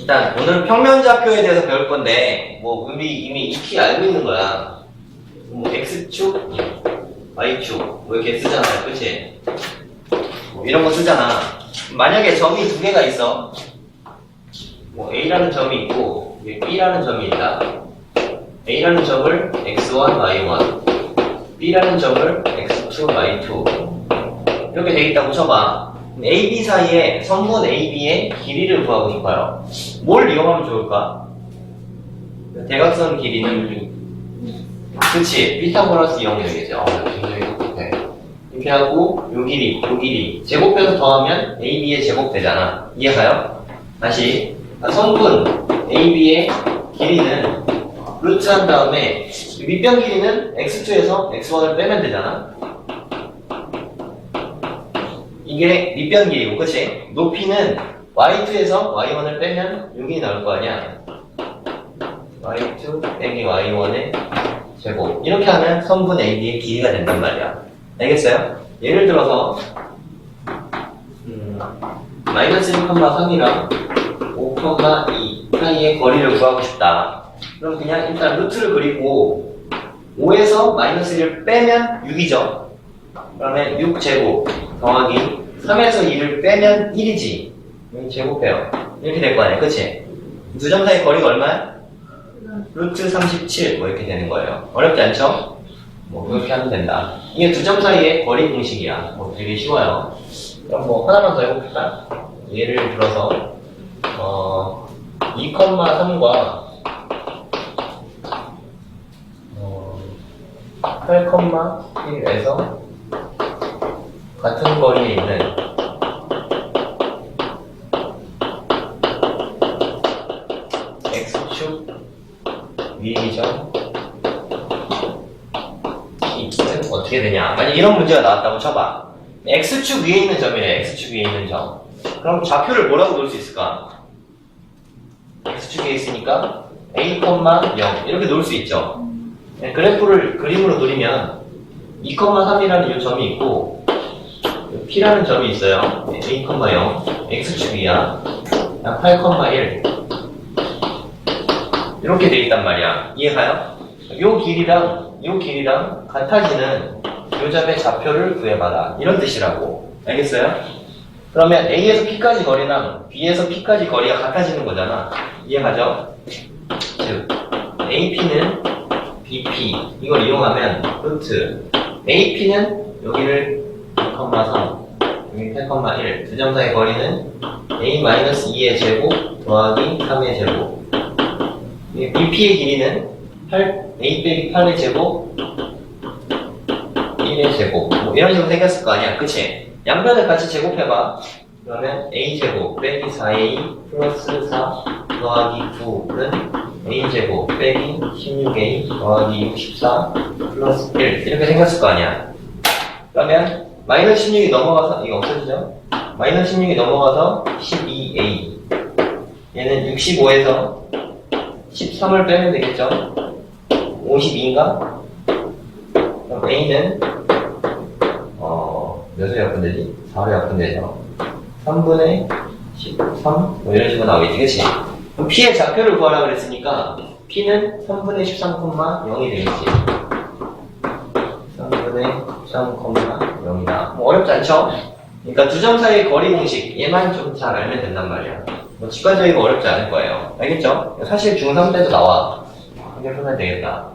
일단 오늘 평면좌표에 대해서 배울 건데 뭐 우리 이미 익히 알고 있는 거야. 뭐 x축, y축 뭐 이렇게 쓰잖아요, 그렇지? 뭐 이런 거 쓰잖아. 만약에 점이 두 개가 있어. 뭐 a라는 점이 있고 b라는 점이 있다. a라는 점을 x1, y1, b라는 점을 x2, y2 이렇게 돼 있다고 쳐봐. A, B 사이에 성분 A, B의 길이를 구하고 싶어요. 뭘 이용하면 좋을까? 대각선 길이는 그치 피타고라스 이용이 되겠죠. 어, 굉장히 똑똑해. 이렇게 하고 요 길이, 요 길이 제곱해서 더하면 A, B의 제곱 되잖아. 이해가요? 다시 아, 성분 A, B의 길이는 루트 한 다음에 밑변 길이는 x2에서 x1을 빼면 되잖아. 이게 밑변 길이고, 그치? 높이는 y2에서 y1을 빼면 6이 나올 거 아니야? y2 빼기 y1의 제곱. 이렇게 하면 성분 AB의 길이가 된단 말이야. 알겠어요? 예를 들어서, 음, 마이너스 1,3이랑 5,2 사이의 거리를 구하고 싶다. 그럼 그냥 일단 루트를 그리고 5에서 마이너스 1을 빼면 6이죠. 그러면 6제곱 더하기 3에서 2를 빼면 1이지. 여기 제곱해요. 이렇게 될 거 아니야, 그치? 두 점 사이 거리가 얼마야? 루트 37, 뭐 이렇게 되는 거예요. 어렵지 않죠? 뭐, 그렇게 하면 된다. 이게 두 점 사이의 거리 공식이야. 뭐 되게 쉬워요. 그럼 뭐, 하나만 더 해볼까? 예를 들어서, 어, 2,3과, 어, 8,1에서 같은 거리에 있는 x축 위의점 T는 어떻게 되냐? 만약 이런 문제가 나왔다고 쳐봐. x축 위에 있는 점이래. x축 위에 있는 점. 그럼 좌표를 뭐라고 놓을 수 있을까? x축에 있으니까 a, 0 이렇게 놓을 수 있죠. 네, 그래프를 그림으로 그리면 2,3이라는 이 점이 있고 P라는 점이 있어요. A, 0, X축이야. 8,1 이렇게 돼 있단 말이야. 이해가요? 요 길이랑 요 길이랑 같아지는 요 점의 좌표를 구해봐라. 이런 뜻이라고. 알겠어요? 그러면 A에서 P까지 거리랑 B에서 P까지 거리가 같아지는 거잖아. 이해가죠? 즉, AP는 BP 이걸 이용하면 루트 AP는 여기를 2,3 여기 8,1 두점 사이 거리는 A-2의 제곱 더하기 3의 제곱. 이 BP의 길이는 8, A 빼기 8의 제곱 1의 제곱. 뭐 이런 식으로 생겼을 거 아니야. 그치? 양변을 같이 제곱해봐. 그러면 A 제곱 빼기 4A 플러스 4 더하기 9는 A 제곱 빼기 16A 더하기 64 플러스 1 이렇게 생겼을 거 아니야. 그러면 마이너스 16이 넘어가서 이거 없어지죠? 마이너스 16이 넘어가서 12A 얘는 65에서 13을 빼면 되겠죠? 52인가? 그럼 A는 어 몇을 약분되지? 4로 약분되죠 3분의 13? 뭐 이런 식으로 나오겠지 그치? 그럼 P의 좌표를 구하라 그랬으니까 P는 3분의 13,0이 되겠지 3분의 13,0이다. 뭐 어렵지 않죠? 그러니까 두 점 사이의 거리 공식 얘만 좀 잘 알면 된단 말이야. 뭐 직관적이고 어렵지 않을 거예요. 알겠죠? 사실 중3 때도 나와. 이렇게 하면 되겠다.